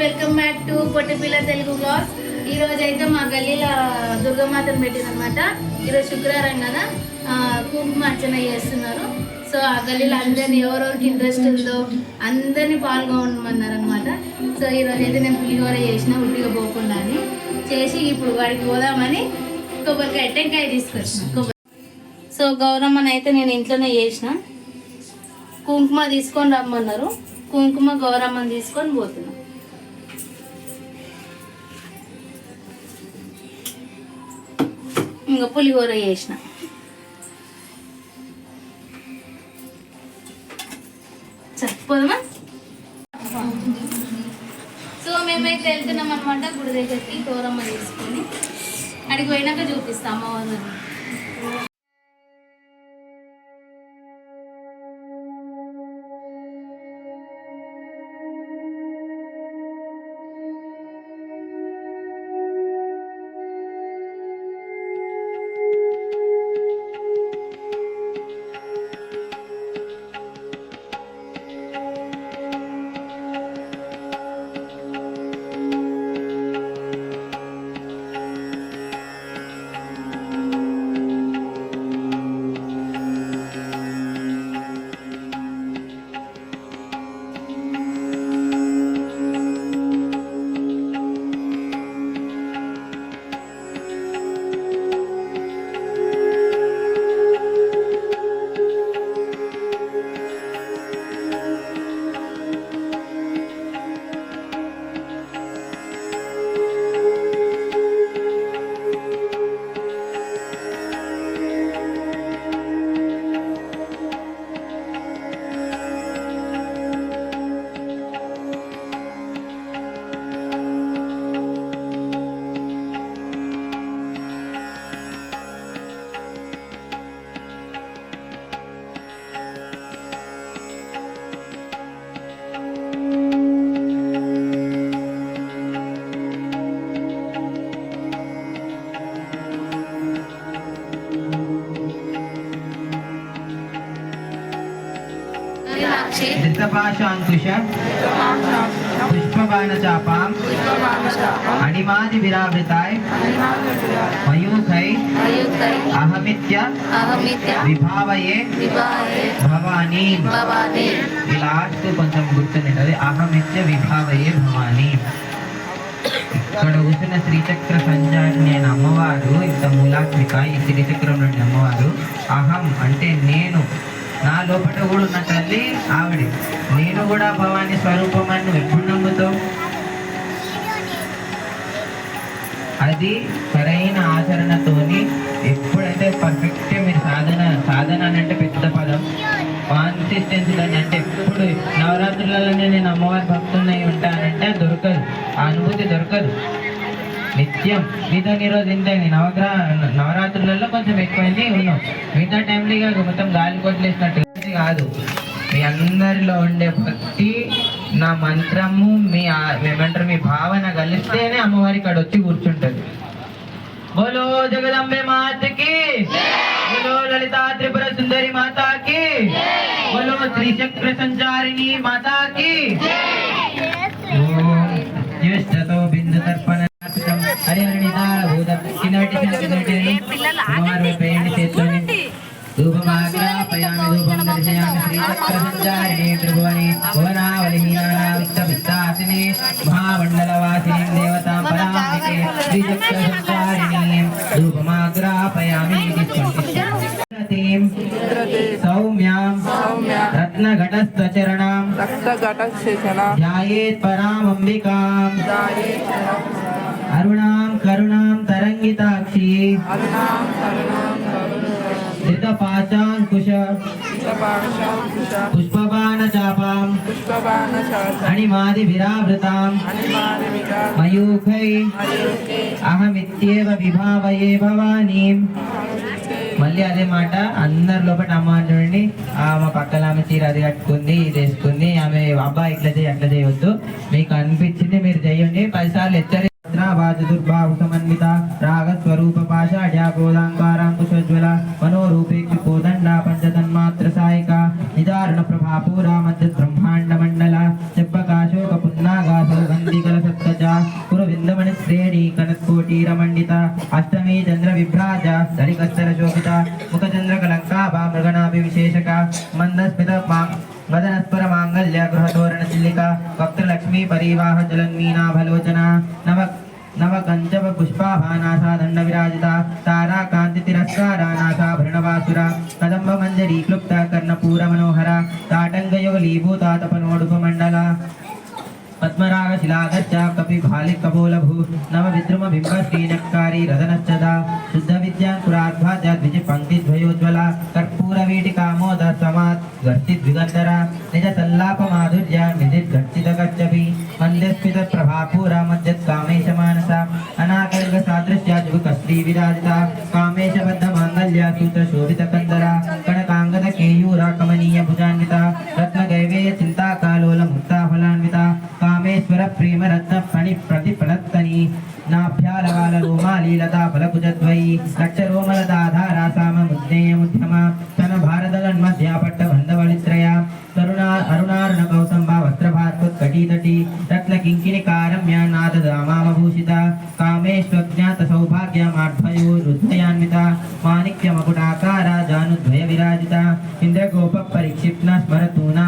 Welcome back to Pottipilla Telugu blogs. ఈ రోజు అయితే మా గల్లీలో దుర్గమాతను పెట్టిందనమాట ఈరోజు శుక్రవారం కదా కుంకుమ అర్చన చేస్తున్నారు. సో ఆ గల్లీలో అందరిని ఎవరెవరికి ఇంట్రెస్ట్ ఉందో అందరినీ పాల్గొనమన్నారు అనమాట సో ఈ అయితే నేను పులిహోర చేసిన ఉట్టిగా పోకుండా అని చేసి ఇప్పుడు వాడికి పోదామని కొబ్బరికాయ టెంకాయ తీసుకొచ్చిన కొబ్బరి సో గౌరమ్మని అయితే నేను ఇంట్లోనే చేసిన. కుంకుమ తీసుకొని రమ్మన్నారు. కుంకుమ గౌరమ్మని తీసుకొని పోతున్నాను ఇంకా పులిహోర చేసిన. సరిపోదమా సో మేమైతే వెళ్తున్నాం అనమాట గుడి దగ్గరికి గౌరమ్మ తీసుకొని. అడిగి పోయినాక చూపిస్తాం అమ్మవారు చాపాం అణిమాది విరావృతాయ్ మయూఖై అహమిత్య. విభావయే. భవానీ. ఈ లాస్ట్ కొంచెం గుర్తుంటుంది అహమిత్య విభావయే భవానీ. ఇక్కడ కూర్చున్న శ్రీచక్ర అయిన అమ్మవారు ఇంత మూలాత్మిక ఈ శ్రీచక్రం నుండి అమ్మవారు అహం అంటే నేను. నా లోపల కూడా ఉన్న తల్లి ఆవిడ. నేను కూడా భవాని స్వరూపం అని నువ్వు ఎప్పుడు నమ్ముతావు? అది సరైన ఆచరణతోని ఎప్పుడైతే పర్ఫెక్ట్ మీరు సాధన సాధన అని అంటే పెద్ద పదం. కాన్సిస్టెన్సీ అని అంటే ఎప్పుడు నవరాత్రులలోనే నేను అమ్మవారి భక్తున్నై ఉంటానంటే దొరకదు. ఆ అనుభూతి దొరకదు. నిత్యం మీతో ఈరోజు ఇంతైంది నవగ్రహ నవరాత్రులలో కొంచెం ఎక్కువైంది. ఉన్నాం మిగతా టైంలో ఇక మొత్తం గాలి కొట్లేసినట్టు కాదు. మీ అందరిలో ఉండే భక్తి నా మంత్రము మీ ఏమంటారు మీ భావన కలిస్తేనే అమ్మవారి ఇక్కడ వచ్చి కూర్చుంటది. బోలో జగదంబే మాతకి బోలో లలితా త్రిపుర సుందరి మాతాకి బోలో శ్రీచక్ర సంచారిణి మాతాకి. ఓం జ్యేష్ఠతో బిందు తర్పణ హరి హరి నిదాన భూత కింద పెట్టేసి కింద పెట్టేసి అమ్మవారి వైపు వేయండి చేత్తోని ధూపమాగ్రాపయామి ధూపం దర్శయామి శ్రీచక్ర సంచారిణి త్రిభువని భువనావలిహీనానా విత్త విత్తాసిని మహామండలవాసిని దేవతాం పరామికే శ్రీచక్ర సంచారిణి ధూపమాగ్రాపయామి తీసుకోండి సౌమ్యాం రత్నఘటస్థచరణాం రక్తఘటశేషణ ధ్యాయేత్ పరామంబికాం అరుణాం కరుణాం తరంగితాక్షి ధృతపాశాంకుశ పుష్పబాణ చాపాం పుష్పబాణశాస మయూఖై. అహమిత్యేవ విభావయే భవానీం. మళ్ళీ అదే మాట అందరి లోపల అమ్మ చూడండి. ఆమె పక్కన ఆమె చీర అది కట్టుకుంది ఇది వేసుకుంది. ఆమె అబ్బా ఇట్లా చేయి అట్లా చేయవద్దు మీకు అనిపించింది మీరు చేయండి. పదిసార్లు హెచ్చరి బాధ రాగస్వరూప సమన్విత పాషాఢ్యా గోదాంకారాంకుశోజ్వల మనోరూపేక్ష కోదండ పంచతన్మాత్ర సాయిక నిదారుణ ప్రభా పూరా మధ్య బ్రహ్మాండ మండల చెప్పకాశోక పున్నాగా సౌగంధికల కోటీరమండిత అష్టమి చంద్ర విభ్రాజ దరికస్తర శోభిత ముఖచంద్ర కలంకాభా మృగనాభి విశేషక మందస్మిత మదనస్పర వదనస్పర మాంగళ్య గృహతోరణ చిల్లిక వక్త్రలక్ష్మీ పరివాహ జలన్మీనాభలోచన पुष्पाभानाथा दण्डविराजिता तारा कान्तितिरस्कारा नाथा भृणवासुरा कदम्ब मञ्जरी क्लुप्ता कर्णपूरमनोहरा ताटङ्गयोगलीभूता तपनोडुपमण्डला पद्मरागशिलागच्च कपिभालिकपोलभू नव विद्रुमबिम्ब श्रीनक्कारी रदनश्चदा शुद्धविद्याङ्कुराध्वाद्याद्विजपङ्क्तिद्वयोज्ज्वला कर्पूरवीटिकामोदसमात् निज निजसल्लाप జుగు కస్త్రీ విరాజిత కామేశ బద్ధ మాంగళ్య సూత్ర శోభిత కందర కనకాంగద కేయూర కమనీయ భుజాన్విత రత్న గైవేయ చింతా కాలోల ముక్తా ఫలాన్విత కామేశ్వర ప్రేమ రత్న ఫణి ప్రతిఫలత్తని నాభ్యాలవాల రోమాలి లతా ఫలకుజద్వయి లక్ష సౌభాగ్య మాధ్వయో మాణిక్య మకుటాకార జానుద్వయ విరాజిత ఇంద్రగోప పరిక్షిప్న స్మరతూన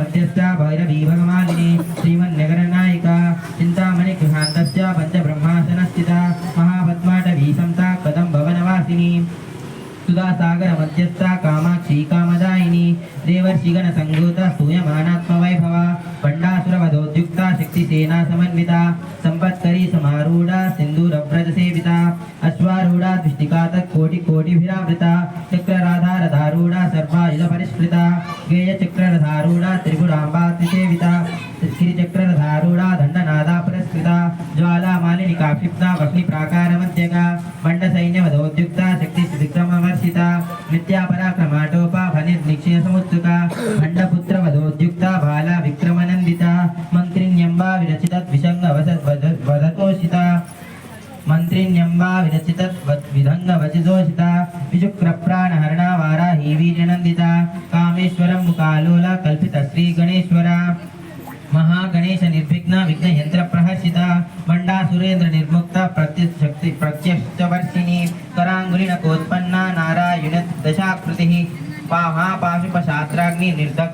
మధ్యస్థ భైరవీ భగమాలిని శ్రీమన్నగర నాయిక చింతామణి గృహాంతస్య పంచబ్రహ్మాసన స్థిత మహాపద్మాటవీ సంత కదం భవనవాసిని సుధాసాగర మధ్యస్థ కామాక్షి కామదాయిని దేవర్షిగణ సంగూత స్తూయమానాత్మ వైభవ పండాసుర శక్తి సేనా సమన్విత సంపత్కరీ సమారూఢ సింధూరవ్రజ సేవిత అశ్వారూఢ దృష్టికాత కోటి కోటిభిరావృత venir tan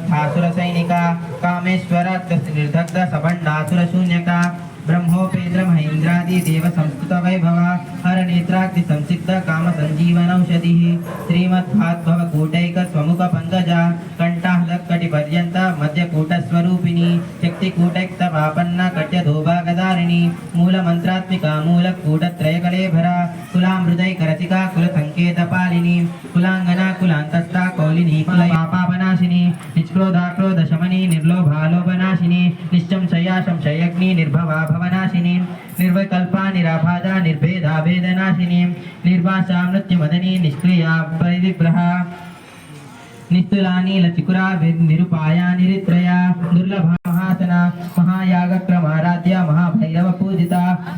శక్తి కూటైక్త పాపన్న కట్య ధోభాగదారిణి మూల మంత్రాత్మిక మూల కూటత్రయ కలేభర కులామృదై కరతికా కుల సంకేత పాలిని కులాంగన కులాంతస్థ కౌలిని కుల పాపాపనాశిని నిష్క్రోధాక్రోధ శమని నిర్లోభాలోభనాశిని నిశ్చంశయా సంశయగ్ని నిర్భవా నిత్తులాని లచికురా నిరుపాయా నిరిత్రయ దుర్లభ మహాసన మహాయాగక్రమారాధ్య మహాభైరవ పూజిత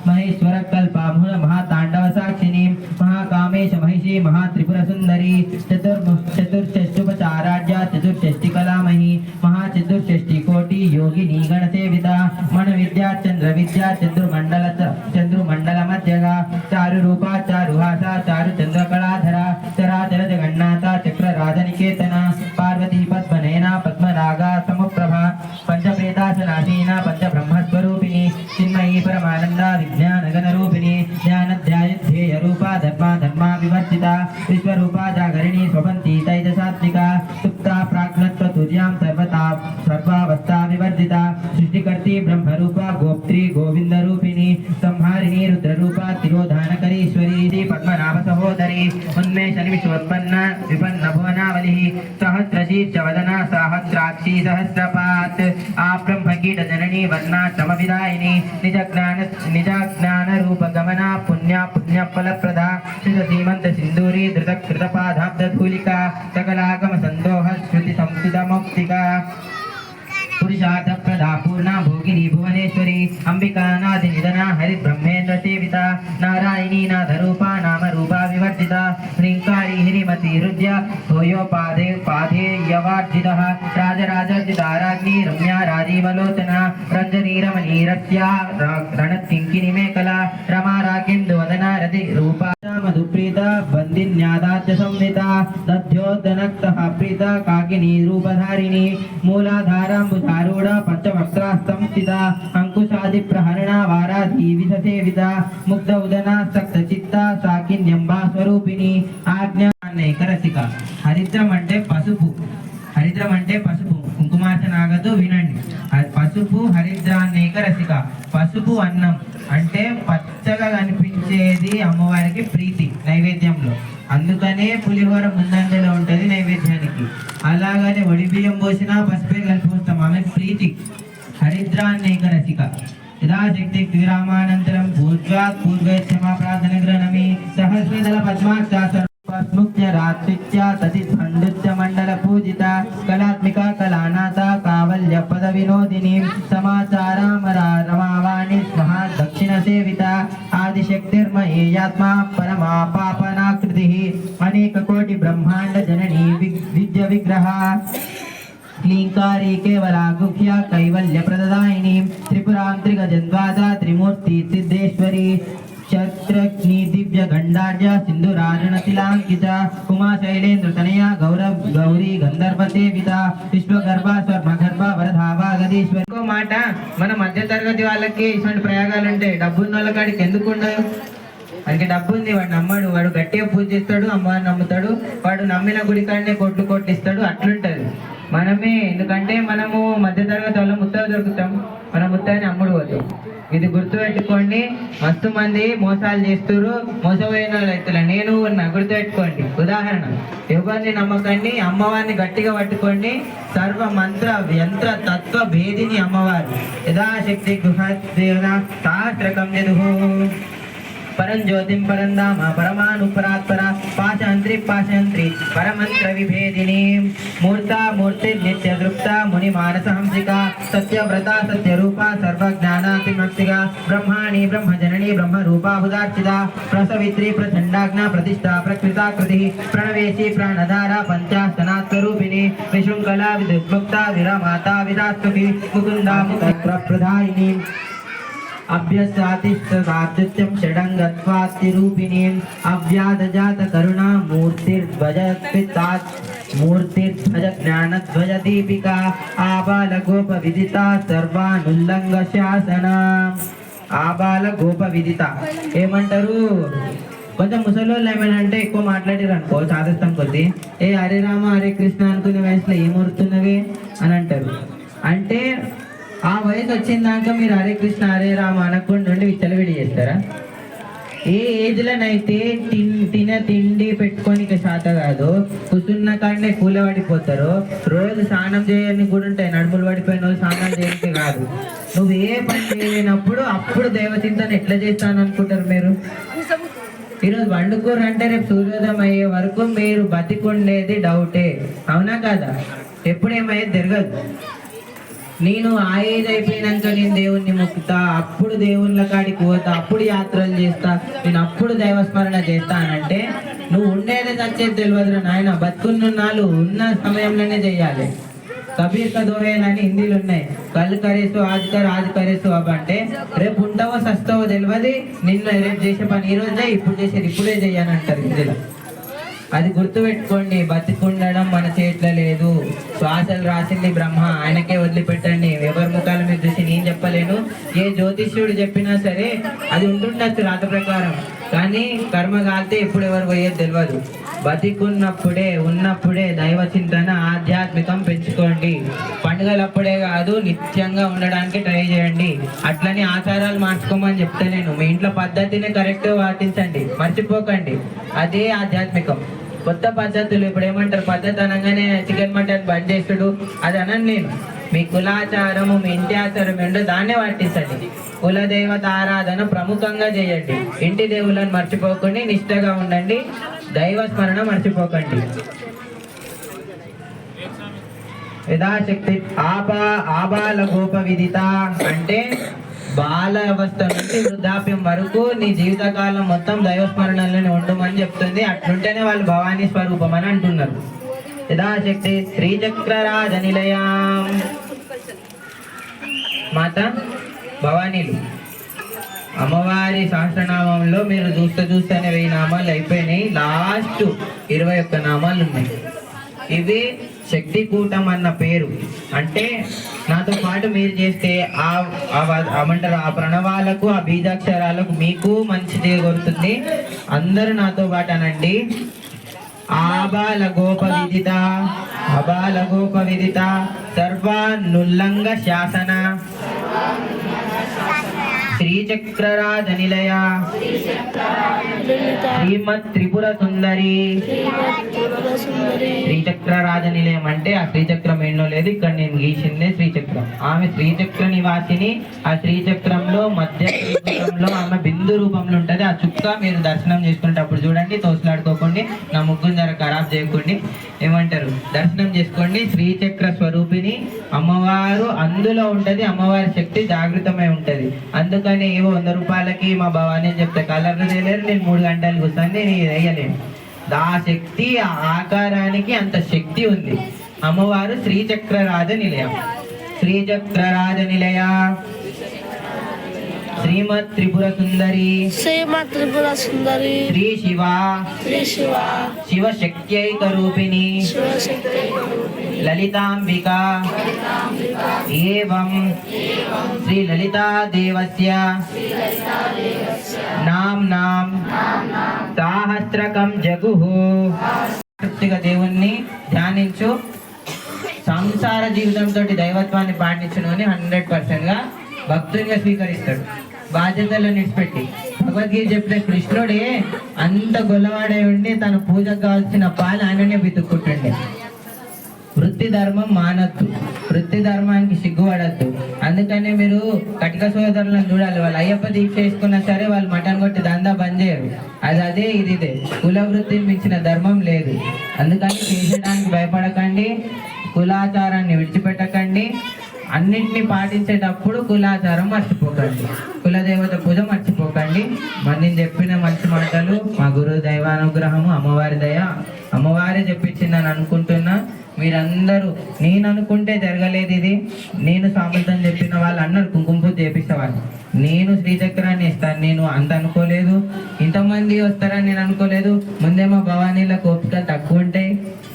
మహేశ్వర కల్పాముల మహాతాండవ సాక్షిని మహాకామేశ మహిషి మహాత్రిపుర సుందరి చతుర్ చతుర్షష్టుపచారాఢ్య చతుర్షష్టి కళామహి మహాచతుర్షష్టి కోటి యోగిని గణసేవిత మన విద్యా చంద్ర విద్యా చంద్రుమండల చంద్రుమండల మధ్యగా చారు రూపా सहस्रपात् आब्रह्मकीट जननी वर्णाश्रम विदायिनी निज ज्ञान निज ज्ञान रूप गमना पुण्या पुण्य फल प्रदा श्रुत सीमंत सिंदूरी धृत कृत पादाब्द धूलिका सकलागम संदोह श्रुति संसिद मौक्तिका पुरुषार्थ प्रदा पूर्णा भू యోగిని భువనేశ్వరి అంబికానాది నిధన హరి బ్రహ్మేంద్ర సేవిత నారాయణీ నాథ రూప నామ రూప వివర్జిత హ్రీంకారి హిరిమతి హృద్య భూయో పాదే పాదే యవార్జిత రాజరాజర్జిత రాజ్ఞి రమ్య రాజీవలోచన రంజనీ రమణీరస్య రణత్కింకిని మేకల రమా రాకేందు వదన రతి రూప మధుప్రీత బందిన్యాదాత్య సంహిత దధ్యోదనక్త ప్రీత కాకిని రూపధారిణి మూలాధారాంబుధారూఢ పంచవక్త్రాస్తం స్థిత అంకుశాది ప్రహరణ వారాధీవిధ సేవిత ముగ్ధ ఉదన సక్త చిత్త సాకిన్యంబా స్వరూపిణి ఆజ్ఞానేకరసిక హరిద్రం అంటే పసుపు। హరిద్రం అంటే పసుపు। కుంకుమార్చన ఆగదు వినండి. పసుపు హరిద్రాన్నేక రసిక పసుపు అన్నం అంటే పచ్చగా కనిపించేది అమ్మవారికి ప్రీతి నైవేద్యంలో. అందుకనే పులిహోర ముందంజలో ఉంటుంది నైవేద్యానికి. అలాగనే వడి బియ్యం పోసినా పసుపే కలిపి వస్తాం ఆమె ప్రీతి. హరిద్రాన్నేక రసిక యథాశక్తి విరామానంతరం పూజ్వా పూర్వే క్షమా ప్రార్థన గ్రహణమి సహస్రదళ పద్మాక్షాసన స్ముఖ్య రాత్రిత్య తది ఖండిత్య మండల పూజిత కళాత్మిక కళానాథ కావల్య పద క్లీంకారీ కేవలా గుహ్య కైవల్య ప్రదాయిని త్రిపురాం త్రిగజన్వాద త్రిమూర్తి సిద్ధేశ్వరి క్షత్రగ్ని దివ్య గండార్య సింధురాజన తిలాంకిత ఉమా శైలేంద్ర తనయ గౌరవ్ గౌరీ గంధర్వ సేవిత విశ్వగర్భ స్వర్మగర్భ వరధావా గదీశ్వరి ఇంకో మాట మన మధ్య తరగతి వాళ్ళకి ఇటువంటి ప్రయోగాలు ఉంటాయి డబ్బున్న వాళ్ళ కాడికి ఎందుకు ఉండదు వాడికి డబ్బు ఉంది వాడు నమ్మడు వాడు గట్టిగా పూజిస్తాడు అమ్మవారిని నమ్ముతాడు వాడు నమ్మిన గుడి కొట్టు కొట్టిస్తాడు అట్లుంటది. మనమే ఎందుకంటే మనము మధ్య తరగతి వాళ్ళ దొరుకుతాం. మన ముత్తని అమ్ముడు పోతాం. ఇది గుర్తుపెట్టుకోండి మస్తు మంది మోసాలు చేస్తారు మోసపోయిన రైతులు నేను ఉన్నా గుర్తుపెట్టుకోండి. ఉదాహరణ ఎవరిని నమ్మకండి అమ్మవారిని గట్టిగా పట్టుకోండి. సర్వ మంత్ర యంత్ర తత్వ భేదిని అమ్మవారు. యథాశక్తి గృహ సహస్రకం परं ज्योतिं परं नाम परमानुपरात्परा पाचहन्त्री पाचहन्त्री परमन्त्रविभेदिनी मूर्ता मूर्तिर्नित्यतृप्ता मुनिमानसहंसिका सत्यव्रता सत्यरूपा सर्वज्ञानातिमक्तिका ब्रह्माणि ब्रह्मजननी ब्रह्मरूपा हुदार्चिता प्रसवित्री प्रचण्डाग्ना प्रतिष्ठा प्रकृता कृति प्रणवेशी प्राणधारा पञ्चास्तनात्वरूपिणी विशृङ्खला विद्युद्भुक्ता विरमाता विरात्मपि मुकुन्दा प्रधायिनी పంచాస్తనాత్వరూపిణి విశృంఖల విదుద్ముక్త విరమాత విరాస్తుకి ముకుందా ముఖ ప్రదాయిని అభ్యసాతిష్టం షడంగత్వాస్తిరూపిణీం అవ్యాధజాత కరుణా మూర్తిర్ధ్వజపితాత్ మూర్తిర్ధ్వజ జ్ఞానధ్వజ దీపిక ఆబాల గోప విదిత సర్వానుల్లంఘ శాసన ఆబాల గోప విదిత ఏమంటారు? కొంచెం ముసలోళ్ళు ఏమైనా అంటే ఎక్కువ మాట్లాడారు అనుకో చాదస్తం కొద్ది. ఏ హరే రామ హరే కృష్ణ అనుకునే వయసులో ఏమూరుతున్నవి అని అంటారు. అంటే ఆ వయసు వచ్చిందాక మీరు హరే కృష్ణ హరే రామ అనకుండా నుండి విచ్చలవిడి చేస్తారా? ఏ ఏజ్లోనైతే తిన్ తిన తిండి పెట్టుకొని ఇక శాత కాదు కూర్చున్న కాడనే కూల పడిపోతారు రోజు స్నానం చేయని కూడా ఉంటాయి నడుములు పడిపోయిన వాళ్ళు స్నానం చేయడానికి కాదు. నువ్వు ఏ పని చేయలేనప్పుడు అప్పుడు దేవచింతను ఎట్లా చేస్తాను అనుకుంటారు మీరు? ఈరోజు వండుకోరు అంటే రేపు సూర్యోదయం అయ్యే వరకు మీరు బతికుండేది డౌటే అవునా కాదా? ఎప్పుడేమయ్యేది తిరగదు నేను ఆ ఏజ్ అయిపోయినాక నేను దేవుణ్ణి మొక్కుతా అప్పుడు దేవుళ్ళ కాడికి పోతా అప్పుడు యాత్రలు చేస్తా నేను అప్పుడు దైవస్మరణ చేస్తా అని అంటే నువ్వు ఉండేదే చచ్చేది తెలియదురా నాయన. బతుకున్నాళ్ళు ఉన్న సమయంలోనే చెయ్యాలి కబీర్ కా అని హిందీలు ఉన్నాయి. కల్ కరేసు ఆజ్ కర్ ఆజ్ కరేసు అబ్బ అంటే రేపు ఉంటావో సస్తావో తెలియదు నిన్న రేపు చేసే పని ఈ రోజే ఇప్పుడు చేసేది ఇప్పుడే చెయ్యని అంటారు హిందీలో. అది గుర్తుపెట్టుకోండి బతికుండడం మన చేతిలో లేదు. శ్వాసలు రాసింది బ్రహ్మ ఆయనకే వదిలిపెట్టండి. ఎవరి ముఖాలు మీరు చూసి నేను చెప్పలేను. ఏ జ్యోతిష్యుడు చెప్పినా సరే అది ఉంటుండొచ్చు రాత ప్రకారం. కానీ కర్మ కాలితే ఎప్పుడు ఎవరు పోయేది తెలియదు బతికున్నప్పుడే ఉన్నప్పుడే దైవ చింతన ఆధ్యాత్మికం పెంచుకోండి. పండుగలప్పుడే కాదు నిత్యంగా ఉండడానికి ట్రై చేయండి. అట్లని ఆచారాలు మార్చుకోమని చెప్తే నేను. మీ ఇంట్లో పద్ధతిని కరెక్ట్గా పాటించండి. మర్చిపోకండి. అదే ఆధ్యాత్మికం. కొత్త పద్ధతులు ఇప్పుడు ఏమంటారు? పద్ధతి అనగానే చికెన్ మటన్ బంద్ చేసుడు అది అనను నేను. మీ కులాచారము మీ ఇంటి ఆచారం ఏంటో దాన్నే పాటించండి కులదేవత ఆరాధన ప్రముఖంగా చేయండి. ఇంటి దేవులను మర్చిపోకండి నిష్ఠగా ఉండండి. దైవ స్మరణ మర్చిపోకండి. యథాశక్తి ఆపా ఆబాల గోప విదిత అంటే బాల అవస్థ నుంచి వృద్ధాప్యం వరకు నీ జీవితకాలం మొత్తం దైవస్మరణలోనే ఉండమని చెప్తుంది. అట్లుంటేనే వాళ్ళు భవానీ స్వరూపం అని అంటున్నారు. యథాశక్తి శ్రీచక్రరాజ నిలయం మాత భవానీలు అమ్మవారి సహస్రనామంలో మీరు చూస్తే చూస్తేనే వెయ్యి నామాలు అయిపోయినాయి. లాస్ట్ ఇరవై ఒక్క నామాలు ఉన్నాయి. ఇవి శక్తి కూటం అన్న పేరు. అంటే నాతో పాటు మీరు చేస్తే ఆ ఆ ఏమంటారు ఆ ప్రణవాలకు ఆ బీజాక్షరాలకు మీకు మంచి చేకూరుతుంది. అందరూ నాతో పాటు అనండి. ఆబాల గోప విదిత అబాల గోప విదిత సర్వానుల్లంఘ శాసన. శ్రీచక్రరాజ నిలయ శ్రీమత్ త్రిపుర సుందరి శ్రీచక్ర రాజ నిలయం అంటే ఆ శ్రీచక్రం ఎన్నో లేదు ఇక్కడ నేను గీసిందే శ్రీచక్రం. ఆమె శ్రీచక్ర నివాసిని ఆ శ్రీచక్రంలో మధ్య త్రిపురంలో ఆమె ఆ చుక్క మీరు దర్శనం చేసుకునేటప్పుడు చూడండి తోసలాడుకోకండి నా ముగ్గురు ధర ఖరాబ్ చేయకండి. ఏమంటారు? దర్శనం చేసుకోండి శ్రీచక్ర స్వరూపిణి అమ్మవారు అందులో ఉంటుంది అమ్మవారి శక్తి జాగృతమై ఉంటుంది. అందుకని ఏవో వంద రూపాయలకి మా భవానీ అని చెప్తే కలర్ తెలియరు నేను మూడు గంటలు కూర్చొని నేను వేయలేను. ఆ శక్తి ఆ ఆకారానికి అంత శక్తి ఉంది. అమ్మవారు శ్రీచక్రరాజ నిలయం. శ్రీచక్రరాజ నిలయ. శ్రీమత్ త్రిపుర సుందరి శ్రీమ త్రిపుర సుందరి శ్రీ శివ శ్రీ శివ శివ శక్త్యైక రూపిణి లలితాంబిక. ఏవం. శ్రీ లలితా దేవస్య నాం నాం సాహస్రకం జగుః. దేవుణ్ణి ధ్యానించు. సంసార జీవితంతో దైవత్వాన్ని పాటించను అని హండ్రెడ్ పర్సెంట్గా భక్తునిగా స్వీకరిస్తాడు. బాధ్యతలు నిడిచిపెట్టి భగవద్గీత చెప్పిన కృష్ణుడే అంత గొల్లవాడై ఉండి తన పూజకు కావాల్సిన పాలు ఆయననే వెతుక్కుంటుండే. వృత్తి ధర్మం మానద్దు. వృత్తి ధర్మానికి సిగ్గుపడద్దు. అందుకనే మీరు కటిక సోదరులను చూడాలి. వాళ్ళు అయ్యప్ప దీక్ష చేసుకున్నా సరే వాళ్ళు మటన్ కొట్టి దందా బంద్ చేయరు. అది అదే ఇది ఇదే. కుల వృత్తిని మించిన ధర్మం లేదు. అందుకని చేసేయడానికి భయపడకండి. కులాచారాన్ని విడిచిపెట్టకండి. అన్నింటినీ పాటించేటప్పుడు కులాచారం మర్చిపోకండి. కులదేవత పూజ మర్చిపోకండి. మరి నేను చెప్పిన మంచి మాటలు మా గురు దైవానుగ్రహము అమ్మవారి దయ. అమ్మవారే చెప్పించిందని అనుకుంటున్నా. మీరందరూ నేను అనుకుంటే జరగలేదు ఇది. నేను సామర్థ్యం చెప్పిన వాళ్ళు అన్నారు కుంకుమ పూజ చేపిస్తావాళ్ళు నేను శ్రీచక్రాన్ని ఇస్తాను నేను అంత అనుకోలేదు. ఇంతమంది వస్తారని నేను అనుకోలేదు. ముందేమో భవానీలో కోపికలు తక్కువ ఉంటాయి.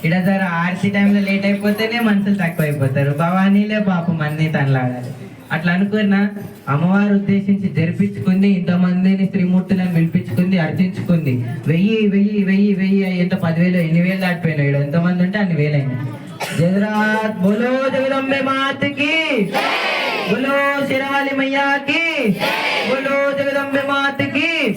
ఇక్కడ జర ఆర్సీ టైంలో లేట్ అయిపోతేనే మనుషులు తక్కువ అయిపోతారు భవానీలే పాపం అన్నీ తనలాడాలి అట్లా అనుకున్నా అమ్మవారు ఉద్దేశించి జరిపించుకుంది ఇంతమందిని శ్రీమూర్తులను పిలిపించుకుంది అర్చించుకుంది. వెయ్యి వెయ్యి వెయ్యి వెయ్యి ఎంత? పదివేలు ఎన్ని వేలు దాటిపోయినాయి ఈడ? ఎంతమంది ఉంటే అన్ని వేలైనాయి. జగరాత్ బోలో జగదంబే మాతకి బోలో శిరాలి మయ్యాకి బోలో జగదంబే మాతకి.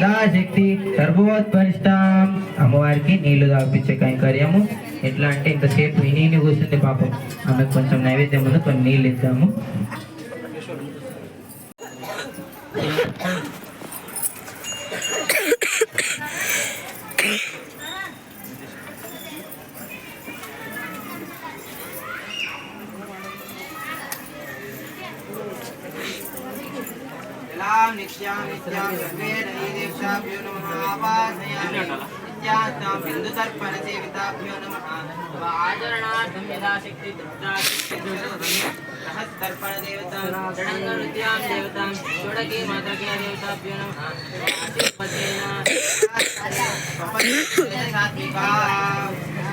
దా శక్తి సర్వోత్పరిష్టాం అమ్మవారికి నీళ్ళు తాపించే కైంకర్యము ఎట్లా అంటే ఇంతసేపు ఈ కూర్చుంది పాపం ఆమెకు కొంచెం నైవేద్యం ముందు కొన్ని నీళ్ళు ఇద్దాము బిందుతర్పణ సేవితాభ్యో నమ ఆచరణార్థం యథాశక్తి సహస్రర్పణ దేవతాం షడంగ నృత్యాం దేవతాం షోడకి మాతృకే దేవతాభ్యో నమ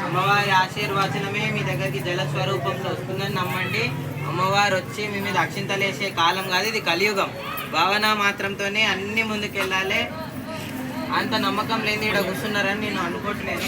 అమ్మవారి ఆశీర్వచనమే మీ దగ్గరికి జల స్వరూపంలో వస్తుందని నమ్మండి. అమ్మవారు వచ్చి మీ మీద అక్షింతలేసే కాలం కాదు ఇది కలియుగం. భావన మాత్రంతోనే అన్ని ముందుకెళ్ళాలి. అంత నమ్మకం లేని ఇక్కడ కూర్చున్నారని నేను అనుకోవట్లేదు.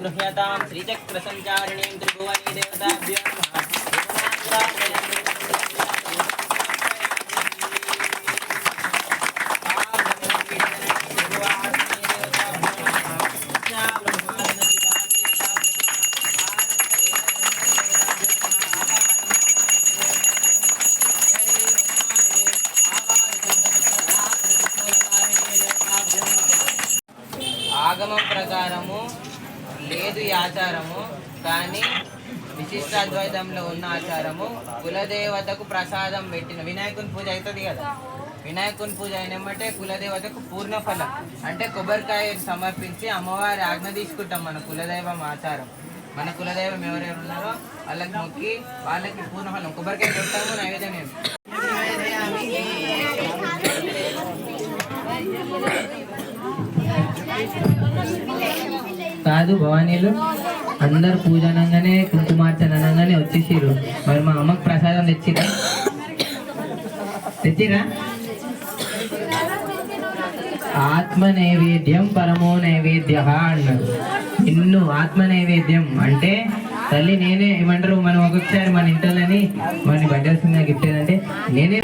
గృహ్యతాం శ్రీచక్ర సంచారిణీం త్రిభువనీ దేవతాభ్యో నమః ఆగమం ప్రసాదం పెట్టిన. వినాయకుని పూజ అవుతుంది కదా? వినాయకుని పూజ అయినమంటే కులదేవతకు పూర్ణ ఫలం. అంటే కొబ్బరికాయ సమర్పించి అమ్మవారి ఆజ్ఞ తీసుకుంటాం మన కులదైవం ఆచారం. మన కులదైవం ఎవరెవరు ఉన్నారో వాళ్ళకి మొక్కి వాళ్ళకి పూర్ణ ఫలం. కొబ్బరికాయ కొట్టాము నైవేద్యం ఏమి? కాదు భవానీలు? అందరు పూజ అనగానే కుంకుమార్చన అనగానే వచ్చేసారు మరి మా అమ్మకి ప్రసాదం తెచ్చిరా? తెచ్చిరా? ఆత్మ నైవేద్యం పరమో నైవేద్య అన్నారు. నిన్ను ఆత్మ నైవేద్యం అంటే తల్లి నేనే ఏమంటారు? మనం ఒక్కొక్కసారి మన ఇంటలని మన బట్టల్సిందిగా గిఫ్ట్ ఏంటంటే నేనే